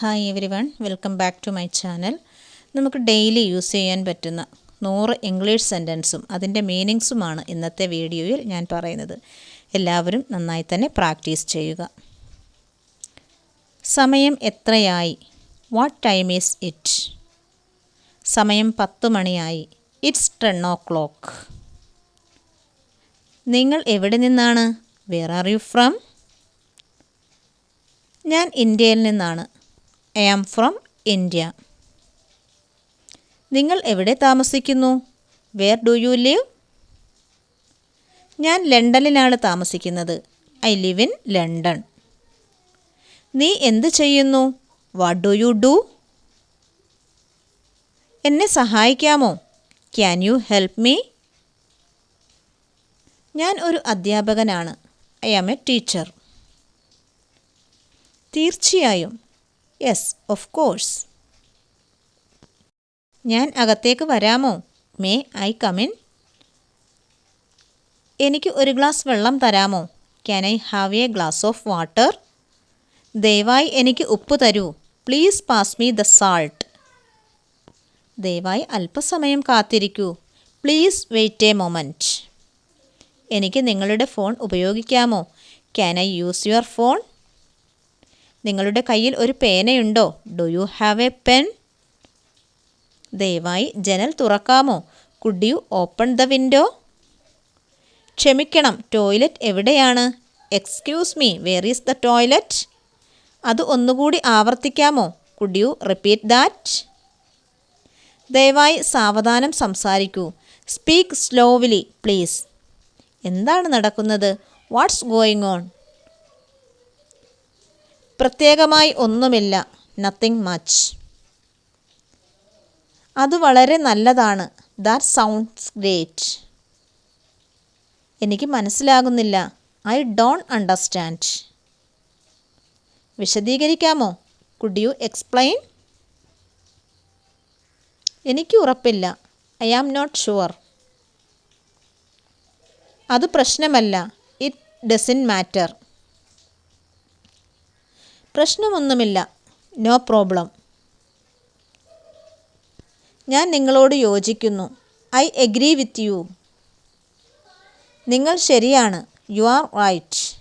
Hi everyone welcome back to my channel നമുക്ക് daily use ചെയ്യാൻ പറ്റുന്ന നൂറ് ഇംഗ്ലീഷ് സെന്റൻസും അതിന്റെ മീനിങ്സുമാണ് ഇന്നത്തെ വീഡിയോയിൽ ഞാൻ പറയുന്നത്. എല്ലാവരും നന്നായി തന്നെ പ്രാക്ടീസ് ചെയ്യുക. സമയം എത്രയായി? വാട്ട് ടൈം ഈസ് ഇറ്റ് സമയം പത്ത് മണിയായി. ഇറ്റ്സ് ടെൻ ഓ ക്ലോക്ക് നിങ്ങൾ എവിടെ നിന്നാണ്? വേർ ആർ യു ഫ്രം ഞാൻ ഇന്ത്യയിൽ നിന്നാണ്. I am from India. നിങ്ങൾ എവിടെ താമസിക്കുന്നു? Where do you live? ഞാൻ ലണ്ടനിലാണ് താമസിക്കുന്നത്. I live in London. നീ എന്ത് ചെയ്യുന്നു? What do you do? എന്നെ സഹായിക്കാമോ? Can you help me? ഞാൻ ഒരു അധ്യാപകനാണ്. I am a teacher. തീർച്ചയായും യെസ് ഓഫ് കോഴ്സ് ഞാൻ അകത്തേക്ക് വരാമോ? മേ ഐ കമിൻ എനിക്ക് ഒരു ഗ്ലാസ് വെള്ളം തരാമോ? Can I have a glass of water ദയവായി എനിക്ക് ഉപ്പ് തരൂ. Please pass me the salt ദയവായി അല്പസമയം കാത്തിരിക്കൂ. പ്ലീസ് വെയിറ്റ് എ മൊമെന്റ് എനിക്ക് നിങ്ങളുടെ ഫോൺ ഉപയോഗിക്കാമോ? Can I use your phone നിങ്ങളുടെ കയ്യിൽ ഒരു പേനയുണ്ടോ? Do you have a pen ദയവായി ജനൽ തുറക്കാമോ? Could you open the window ക്ഷമിക്കണം ടോയ്ലറ്റ് എവിടെയാണ്? Excuse me where is the toilet അത് ഒന്നുകൂടി ആവർത്തിക്കാമോ? കുഡ് യു റിപ്പീറ്റ് ദാറ്റ് ദയവായി സാവധാനം സംസാരിക്കൂ. സ്പീക്ക് സ്ലോവിലി പ്ലീസ് എന്താണ് നടക്കുന്നത്? വാട്ട്സ് ഗോയിങ് ഓൺ പ്രത്യേകമായി ഒന്നുമില്ല. നത്തിങ് മച്ച് അത് വളരെ നല്ലതാണ്. ദാറ്റ് സൗണ്ട്സ് ഗ്രേറ്റ് എനിക്ക് മനസ്സിലാകുന്നില്ല. ഐ ഡോണ്ട് അണ്ടർസ്റ്റാൻഡ് വിശദീകരിക്കാമോ? കുഡ് യു എക്സ്പ്ലെയിൻ എനിക്ക് ഉറപ്പില്ല. ഐ ആം നോട്ട് ഷുവർ അത് പ്രശ്നമല്ല. ഇറ്റ് ഡസിൻ മാറ്റർ പ്രശ്നമൊന്നുമില്ല. നോ പ്രോബ്ലം ഞാൻ നിങ്ങളോട് യോജിക്കുന്നു. ഐ എഗ്രി വിത്ത് യു നിങ്ങൾ ശരിയാണ്. യു ആർ റൈറ്റ്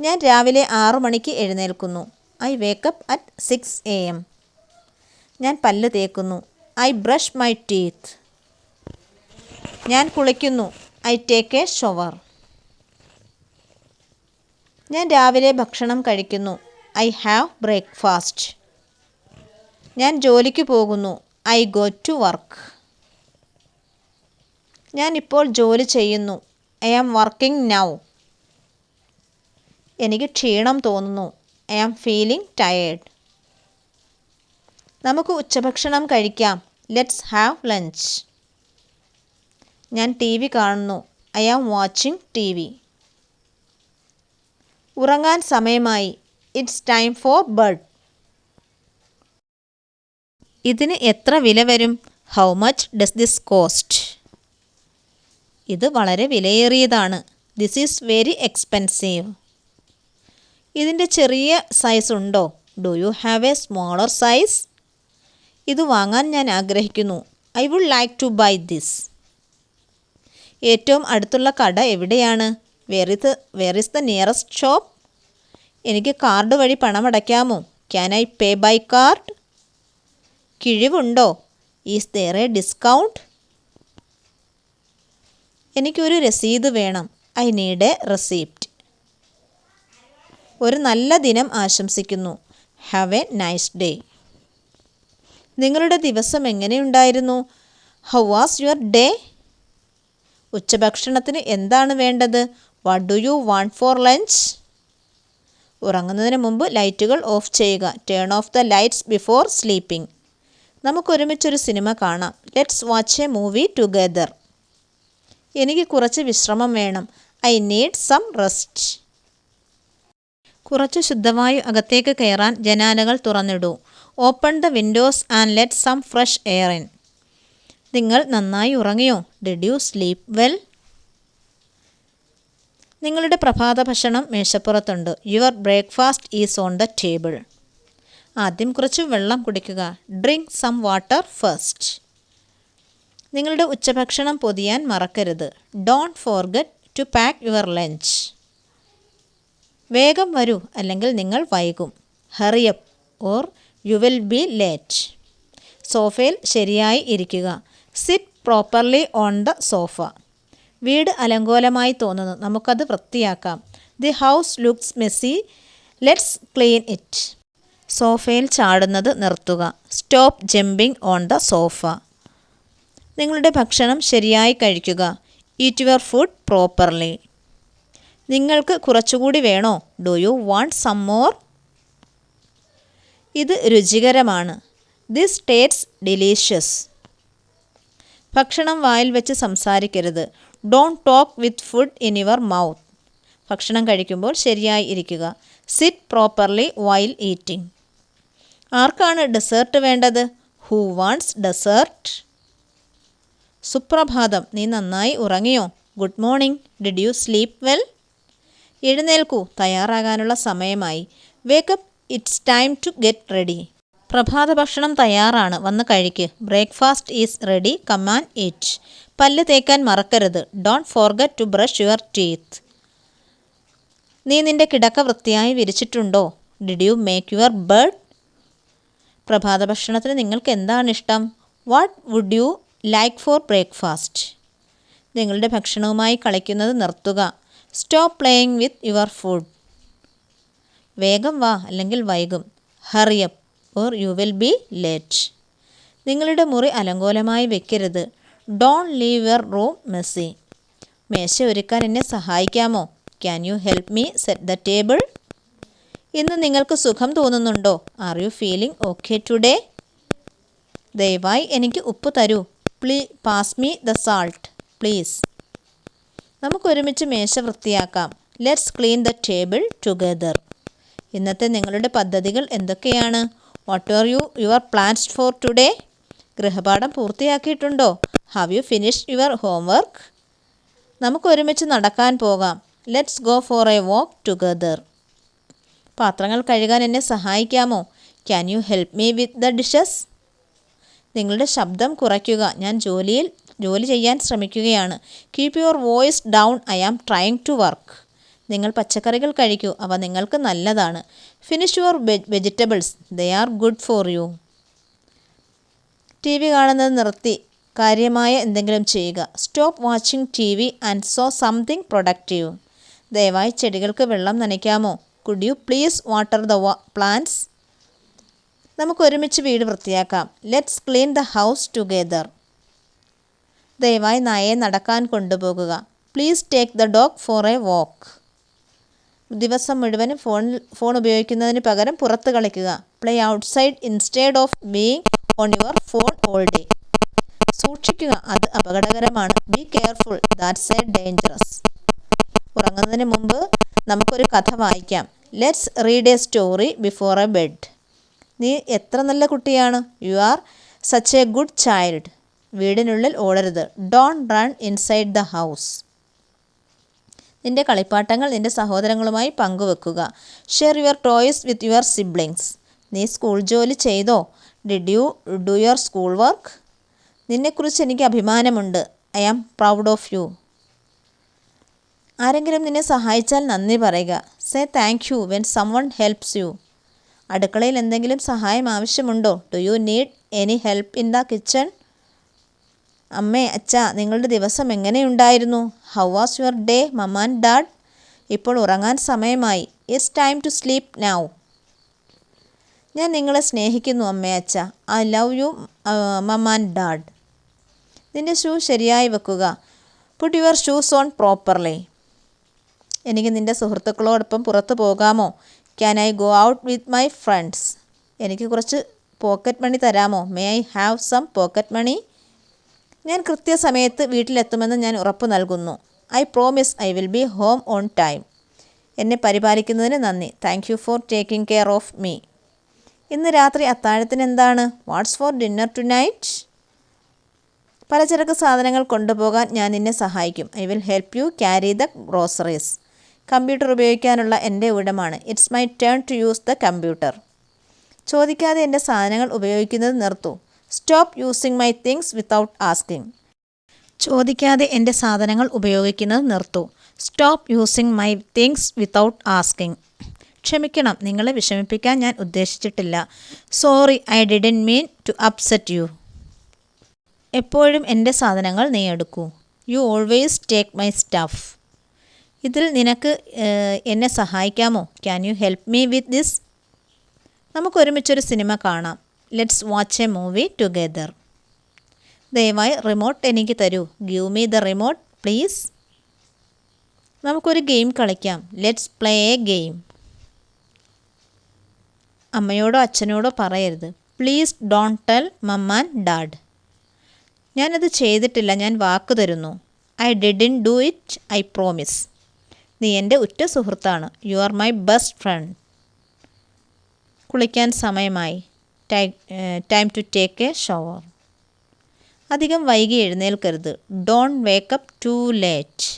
ഞാൻ രാവിലെ ആറു മണിക്ക് എഴുന്നേൽക്കുന്നു. I wake up at six A M ഞാൻ പല്ല് തേക്കുന്നു. ഐ ബ്രഷ് മൈ ടീത്ത് ഞാൻ കുളിക്കുന്നു. ഐ ടേക്ക് എ ഷവർ ഞാൻ രാവിലെ ഭക്ഷണം കഴിക്കുന്നു. I have breakfast. ഞാൻ ജോലിക്ക് പോകുന്നു. I go to work. ഞാൻ ഇപ്പോൾ ജോലി ചെയ്യുന്നു. I am working now. എനിക്ക് ക്ഷീണം തോന്നുന്നു. I am feeling tired. നമുക്ക് ഉച്ചഭക്ഷണം കഴിക്കാം. Let's have lunch. ഞാൻ ടി വി കാണുന്നു. I am watching T V. ഉറങ്ങാൻ സമയമായി. ഇറ്റ്സ് ടൈം ഫോർ ബഡ് ഇതിന് എത്ര വില വരും? How much does this cost ഇത് വളരെ വിലയേറിയതാണ്. ദിസ് ഈസ് വെരി എക്സ്പെൻസീവ് ഇതിന്റെ ചെറിയ സൈസ് ഉണ്ടോ? Do you have a smaller size ഇത് വാങ്ങാൻ ഞാൻ ആഗ്രഹിക്കുന്നു. I would like to buy this ഏറ്റവും അടുത്തുള്ള കട എവിടെയാണ്? Where it where is the nearest shop എനിക്ക് കാർഡ് വഴി പണമടയ്ക്കാമോ can I pay by card കിഴിവുണ്ടോ? Is there a discount എനിക്കൊരു രസീത് വേണം. ഐ നീഡ് എ റെസീപ്റ്റ് ഒരു നല്ല ദിനം ആശംസിക്കുന്നു. ഹാവ് എ നൈസ് ഡേ നിങ്ങളുടെ ദിവസം എങ്ങനെയുണ്ടായിരുന്നു ഹൗ വാസ് യുവർ ഡേ ഉച്ചഭക്ഷണത്തിന് എന്താണ് വേണ്ടത്? What do you want for lunch ഉറങ്ങുന്നതിന് മുമ്പ് ലൈറ്റുകൾ ഓഫ് ചെയ്യുക. Turn off the lights before sleeping നമുക്കൊരുമിച്ചൊരു സിനിമ കാണാം. Let's watch a movie together എനിക്ക് കുറച്ച് വിശ്രമം വേണം. ഐ നീഡ് സം റെസ്റ്റ് കുറച്ച് ശുദ്ധവായു അകത്തേക്ക് കയറാൻ ജനാലകൾ തുറന്നിടൂ. Open the windows and let some fresh air in നിങ്ങൾ നന്നായി ഉറങ്ങിയോ? ഡിഡ് യു സ്ലീപ്പ് വെൽ നിങ്ങളുടെ പ്രഭാത ഭക്ഷണം മേശപ്പുറത്തുണ്ട്. Your breakfast is on the table ആദ്യം കുറച്ച് വെള്ളം കുടിക്കുക. ഡ്രിങ്ക് സം വാട്ടർ ഫസ്റ്റ് നിങ്ങളുടെ ഉച്ചഭക്ഷണം പൊതിയാൻ മറക്കരുത്. Don't forget to pack your lunch വേഗം വരൂ അല്ലെങ്കിൽ നിങ്ങൾ വൈകും. Hurry up or you will be late സോഫയിൽ ശരിയായി ഇരിക്കുക. Sit properly on the sofa വീട് അലങ്കോലമായി തോന്നുന്നു. നമുക്കത് വൃത്തിയാക്കാം. The house looks messy let's clean it സോഫയിൽ ചാടുന്നത് നിർത്തുക. Stop jumping on the sofa നിങ്ങളുടെ ഭക്ഷണം ശരിയായി കഴിക്കുക. ഈറ്റ് യുവർ ഫുഡ് പ്രോപ്പർലി നിങ്ങൾക്ക് കുറച്ചുകൂടി വേണോ? Do you want some more ഇത് രുചികരമാണ്. ദിസ് ടേറ്റ്സ് ഡിലീഷ്യസ് ഭക്ഷണം വായിൽ വെച്ച് സംസാരിക്കരുത്. Don't talk with food in your mouth ഭക്ഷണം കഴിക്കുമ്പോൾ ശരിയായി ഇരിക്കുക. സിറ്റ് പ്രോപ്പർലി വൈൽ ഈറ്റിംഗ് ആർക്കാണ് ഡെസേർട്ട് വേണ്ടത്? ഹൂ വാണ്ട്സ് ഡെസേർട്ട് സുപ്രഭാതം. നീ നന്നായി ഉറങ്ങിയോ? Good morning did you sleep well എഴുന്നേൽക്കൂ. തയ്യാറാകാനുള്ള സമയമായി. Wake up it's time to get ready പ്രഭാത ഭക്ഷണം തയ്യാറാണ്. വന്ന് കഴിക്ക്. Breakfast is ready come on it പല്ല് തേക്കാൻ മറക്കരുത്. Don't forget to brush your teeth നീ നിന്റെ കിടക്ക വൃത്തിയായി വിരിച്ചിട്ടുണ്ടോ? Did you make your bird പ്രഭാത ഭക്ഷണത്തിന് നിങ്ങൾക്ക് എന്താണ് ഇഷ്ടം? What would you like for breakfast നിങ്ങളുടെ ഭക്ഷണവുമായി കളിക്കുന്നത് നിർത്തുക. Stop playing with your food വേഗം വാ അല്ലെങ്കിൽ വൈകും. Hurry up or you will be late നിങ്ങളുടെ മുറി അലങ്കോലമായി വെക്കരുത്. Don't leave your room messy മേശ ഒരുക്കാൻ എന്നെ സഹായിക്കാമോ? Can you help me set the table ഇന്ന് നിങ്ങൾക്ക് സുഖം തോന്നുന്നുണ്ടോ? Are you feeling okay today ദയവായി എനിക്ക് ഉപ്പ് തരൂ. Please pass me the salt please നമുക്ക് ഒരുമിച്ച് മേശ വൃത്തിയാക്കാം. Let's clean the table together ഇന്നത്തെ നിങ്ങളുടെ പദ്ധതികൾ എന്തൊക്കെയാണ്? What are you your plans for today ഗൃഹപാഠം പൂർത്തിയാക്കിയിട്ടുണ്ടോ? Have you finish your homework നമുക്ക് ഒരുമിച്ച് നടക്കാൻ പോകാം. Let's go for a walk together പാത്രങ്ങൾ കഴുകാൻ എന്നെ സഹായിക്കാമോ? Can you help me with the dishes നിങ്ങളുടെ ശബ്ദം കുറയ്ക്കുക. ഞാൻ ജോലിയിൽ ജോലി ചെയ്യാൻ ശ്രമിക്കുകയാണ്. Keep your voice down I am trying to work നിങ്ങൾ പച്ചക്കറികൾ കഴിക്കൂ. അവ നിങ്ങൾക്ക് നല്ലതാണ്. Finish your vegetables they are good for you T V കാണുന്നത് നിർത്തി. കാര്യമായ എന്തെങ്കിലും ചെയ്യുക. Stop watching T V and so something productive ദയവായി ചെടികൾക്ക് വെള്ളം നനയ്ക്കാമോ? Could you please water the plants നമുക്ക് ഒരുമിച്ച് വീട് വൃത്തിയാക്കാം. Let's clean the house together ദയവായി നായയെ നടക്കാൻ കൊണ്ടുപോകുക. Please take the dog for a walk ദിവസം മുഴുവനും ഫോൺ ഫോൺ ഉപയോഗിക്കുന്നതിന് പകരം പുറത്ത് കളിക്കുക. Play outside instead of being on your phone all day സൂക്ഷിക്കുക. അത് അപകടകരമാണ്. Be careful that's a dangerous ഉറങ്ങുന്നതിന് മുമ്പ് നമുക്കൊരു കഥ വായിക്കാം. Let's read a story before a bed നീ എത്ര നല്ല കുട്ടിയാണ്. You are such a good child വീടിനുള്ളിൽ ഓടരുത്. Don't run inside the house നിന്റെ കളിപ്പാട്ടങ്ങൾ നിന്റെ സഹോദരങ്ങളുമായി പങ്കുവെക്കുക. Share your toys with your siblings നീ സ്കൂൾ ജോലി ചെയ്തോ? Did you do your school work നിന്നെക്കുറിച്ച് എനിക്ക് അഭിമാനമുണ്ട്. I am proud of you. ആരെങ്കിലും നിന്നെ സഹായിച്ചാൽ നന്ദി പറയുക. Say thank you when someone helps you. അടുക്കളയിൽ എന്തെങ്കിലും സഹായം ആവശ്യമുണ്ടോ? Do you need any help in the kitchen? അമ്മേ അച്ഛ നിങ്ങളുടെ ദിവസം എങ്ങനെയുണ്ടായിരുന്നു? How was your day mama and dad? ഇപ്പോൾ ഉറങ്ങാൻ സമയമായി. It's time to sleep now ഞാൻ നിങ്ങളെ സ്നേഹിക്കുന്നു അമ്മേ അച്ഛ. I love you mama and dad. നിന്റെ ഷൂ ശരിയായി വെക്കുക. Put your shoes on properly എനിക്ക് നിന്റെ സുഹൃത്തുക്കളോടൊപ്പം പുറത്തു പോകാമോ? Can I go out with my friends എനിക്ക് കുറച്ച് പോക്കറ്റ് മണി തരാമോ? May I have some pocket money ഞാൻ കൃത്യസമയത്ത് വീട്ടിലെത്തുമെന്ന് ഞാൻ ഉറപ്പ് നൽകുന്നു. I promise I will be home on time എന്നെ പരിപാലിക്കുന്നതിന് നന്ദി. Thank you for taking care of me ഇന്ന് രാത്രി അത്താഴത്തിന് എന്താണ്? What's for dinner tonight പലചരക്ക് സാധനങ്ങൾ കൊണ്ടുപോകാൻ ഞാൻ നിന്നെ സഹായിക്കും. I will help you carry the groceries. Computer ഉപയോഗിക്കാനുള്ള എന്റെ ഊഴമാണ് it's my turn to use the computer. ചോദിക്കാതെ എന്റെ സാധനങ്ങൾ ഉപയോഗിക്കുന്നത് നിർത്തു. Stop using my things without asking. ചോദിക്കാതെ എന്റെ സാധനങ്ങൾ ഉപയോഗിക്കുന്നത് നിർത്തു. Stop using my things without asking. ക്ഷമിക്കണം നിങ്ങളെ വിഷമിപ്പിക്കാൻ ഞാൻ ഉദ്ദേശിച്ചിട്ടില്ല. Sorry I didn't mean to upset you. എപ്പോഴും എന്റെ സാധനങ്ങൾ നീ എടുക്കൂ. You always take my stuff ഇതിൽ നിനക്ക് എന്നെ സഹായിക്കാമോ? Can you help me with this നമുക്ക് ഒരുമിച്ചൊരു സിനിമ കാണാം. Let's watch a movie together ദയവായി റിമോട്ട് എനിക്ക് തരൂ. Give me the remote please നമുക്കൊരു ഗെയിം കളിക്കാം. ലെറ്റ്സ് പ്ലേ എ ഗെയിം അമ്മയോടോ അച്ഛനോടോ പറയരുത്. Please don't tell mama and dad ഞാനത് ചെയ്തിട്ടില്ല ഞാൻ വാക്ക് തരുന്നു. I didn't do it I promise. നീ എന്റെ ഉറ്റ സുഹൃത്താണ്. You are my best friend. കുളിക്കാൻ സമയമായി. Time to take a shower. അധികം വൈകി എഴുന്നേൽക്കരുത്. Don't wake up too late.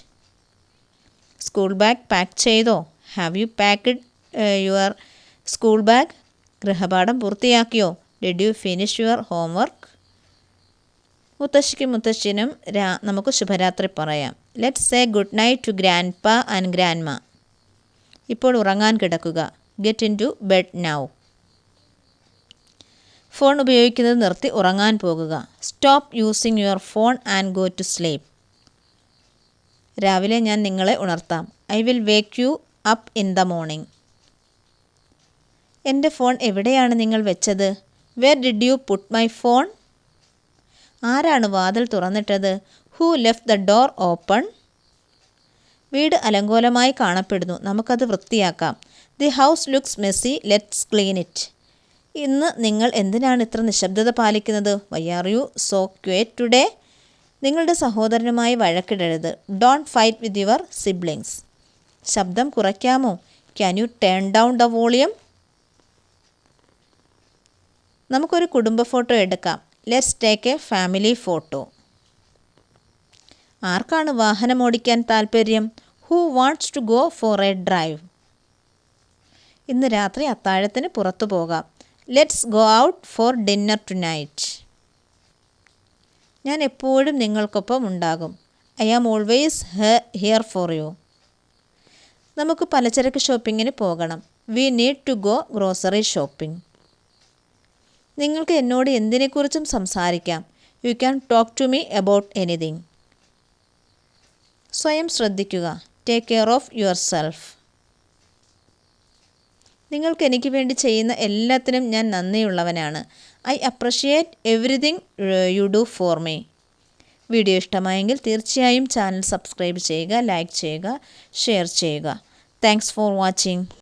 School bag pack ചെയ്തോ? Have you packed your school bag? ഗൃഹപാഠം പൂർത്തിയാക്കിയോ? Did you finish your homework? മുത്തശ്ശിക്കും മുത്തശ്ശിനും രാ നമുക്ക് ശുഭരാത്രി പറയാം. Let's say good night to grandpa and grandma ഇപ്പോൾ ഉറങ്ങാൻ കിടക്കുക. Get into bed now ഫോൺ ഉപയോഗിക്കുന്നത് നിർത്തി ഉറങ്ങാൻ പോകുക. Stop using your phone and go to sleep രാവിലെ ഞാൻ നിങ്ങളെ ഉണർത്താം. I will wake you up in the morning എന്റെ ഫോൺ എവിടെയാണ് നിങ്ങൾ വെച്ചത്? Where did you put my phone ആരാണ് വാതിൽ തുറന്നിട്ടത്? Who left the door open വീട് അലങ്കോലമായി കാണപ്പെടുന്നു. നമുക്കത് വൃത്തിയാക്കാം. The house looks messy let's clean it ഇന്ന് നിങ്ങൾ എന്തിനാണ് ഇത്ര നിശബ്ദത പാലിക്കുന്നത്? Why are you so quiet today നിങ്ങളുടെ സഹോദരനുമായി വഴക്കിടരുത്. Don't fight with your siblings ശബ്ദം കുറയ്ക്കാമോ? Can you turn down the volume നമുക്കൊരു കുടുംബ ഫോട്ടോ എടുക്കാം. Let's take a family photo. ആർക്കാണ് വാഹനം ഓടിക്കാൻ താല്പര്യം who wants to go for a drive. ഇന്ന് രാത്രി അത്താഴത്തിന് പുറത്തു പോകാം. Let's go out for dinner tonight ഞാൻ എപ്പോഴും നിങ്ങൾക്കൊപ്പം ഉണ്ടാകും. I am always here for you. നമുക്ക് പലചരക്ക് ഷോപ്പിങ്ങിന് പോകണം. We need to go grocery shopping. നിങ്ങൾക്ക് എന്നോട് എന്തിനെക്കുറിച്ചും സംസാരിക്കാം. You can talk to me about anything സ്വയം ശ്രദ്ധിക്കുക. Take care of yourself നിങ്ങൾക്ക് എനിക്ക് വേണ്ടി ചെയ്യുന്ന എല്ലാത്തിനും ഞാൻ നന്ദിയുള്ളവനാണ്. I appreciate everything you do for me video ഇഷ്ടമായെങ്കിൽ തീർച്ചയായും ചാനൽ സബ്സ്ക്രൈബ് ചെയ്യുക ലൈക്ക് ചെയ്യുക ഷെയർ ചെയ്യുക. Thanks for watching